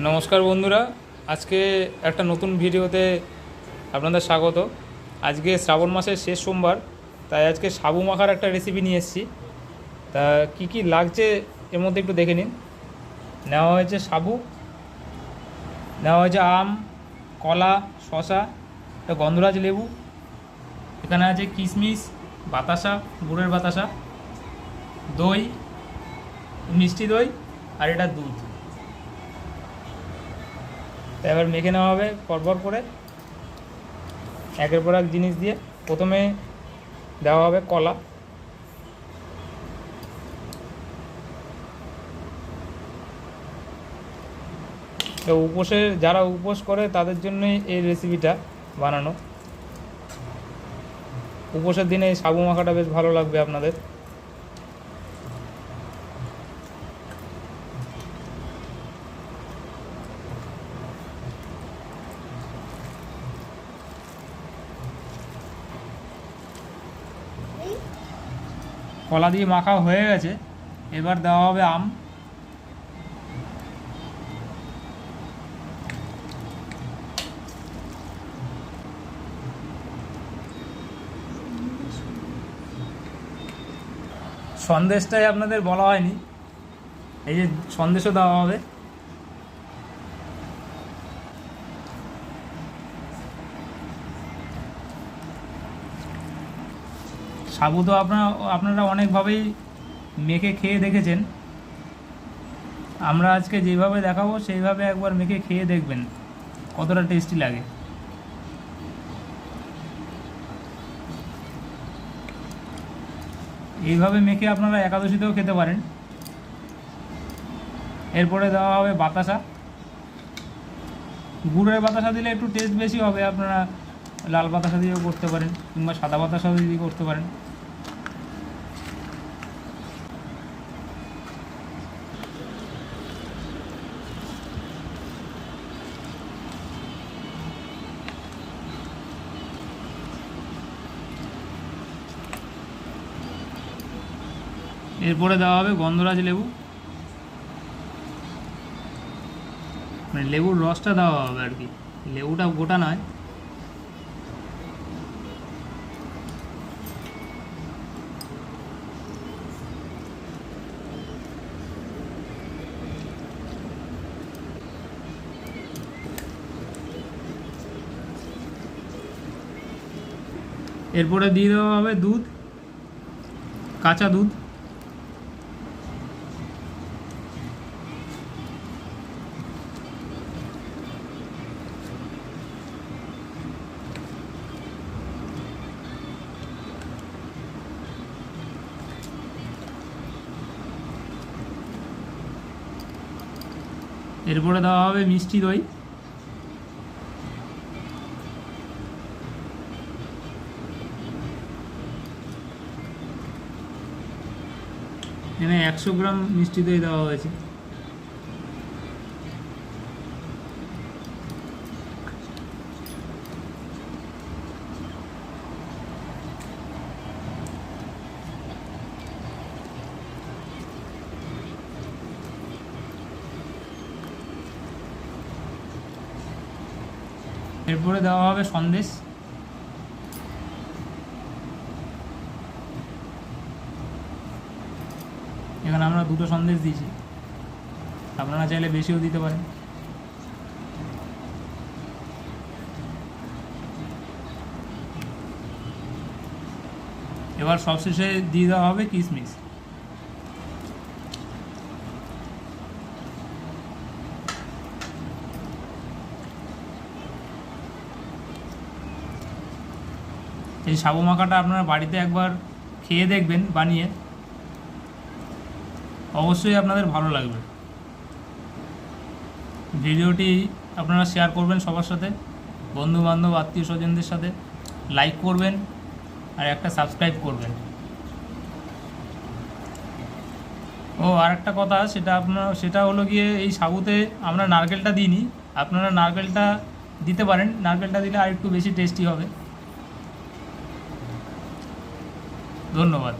নমস্কার বন্ধুরা, আজকে একটা নতুন ভিডিওতে আপনাদের স্বাগত। আজকে শ্রাবণ মাসের শেষ সোমবার, তাই আজকে সাবু মাখার একটা রেসিপি নিয়ে এসেছি। তা কি কি লাগছে এর মধ্যে একটু দেখে নিন। নেওয়া হয়েছে সাবু, নেওয়া হয়েছে আম, কলা শশা গন্ধরাজ লেবু, এখানে আছে কিশমিশ, বাতাসা, গুড়ের বাতাসা, দই, মিষ্টি দই, আর এটা দুধ। তো এবার মেখে নেওয়া হবে পরপর করে। একের পর এক জিনিস দিয়ে প্রথমে দেওয়া হবে কলা। তো উপোসে যারা উপোস করে তাদের জন্যই এই রেসিপিটা বানানো। উপোসের দিনে এই সাবু মাখাটা বেশ ভালো লাগবে আপনাদের। কলা দিয়ে মাখা হয়ে গেছে। এবার দেওয়া হবে আম। সন্দেশটাই আপনাদের বলা হয়নি। এই যে সন্দেশও দেওয়া হবে। সাবু তো আপনারা আপনারা অনেকভাবেই মেখে খেয়ে দেখেছেন। আমরা আজকে যেভাবে দেখাবো, সেইভাবে একবার মেখে খেয়ে দেখবেন, কতটা টেস্টি লাগে। এইভাবে মেখে আপনারা একাদশীতেও খেতে পারেন। এরপরে দেওয়া হবে বাতাসা। গুড়ের বাতাসা দিলে একটু টেস্ট বেশি হবে, আপনারা লাল বাতাসা দিয়েও করতে পারেন কিংবা সাদা বাতাসা দিয়ে করতে পারেন। এরপরে দেওয়া হবে গন্ধরাজ লেবু। মানে লেবুর রসটা দেওয়া হবে আর কি। লেবুটা গোটা নয় এরপরে দিয়ে দেওয়া হবে দুধ কাঁচা দুধ। এরপরে দেওয়া হবে মিষ্টি দই। এখানে একশো গ্রাম মিষ্টি দই দেওয়া হয়েছে। এরপরে দেওয়া হবে সন্দেশ। এখানে আমরা দুটো সন্দেশ দিয়েছি। আপনারা চাইলে বেশিও দিতে পারেন। এবার সবশেষে দিয়ে দেওয়া হবে কিশমিশ এই সাবু মাখাটা আপনারা বাড়িতে একবার খেয়ে দেখবেন বানিয়ে। অবশ্যই আপনাদের ভালো লাগবে। ভিডিওটি আপনারা শেয়ার করবেন সবার সাথে বন্ধু বান্ধব আত্মীয় স্বজনদের সাথে লাইক করবেন আর একটা সাবস্ক্রাইব করবেন। ও আর একটা কথা, সেটা আপনার, সেটা হলো গিয়ে এই সাবুতে আমরা নারকেলটা দিইনি, আপনারা নারকেলটা দিতে পারেন, নারকেলটা দিলে আর একটু বেশি টেস্টি হবে। ধন্যবাদ।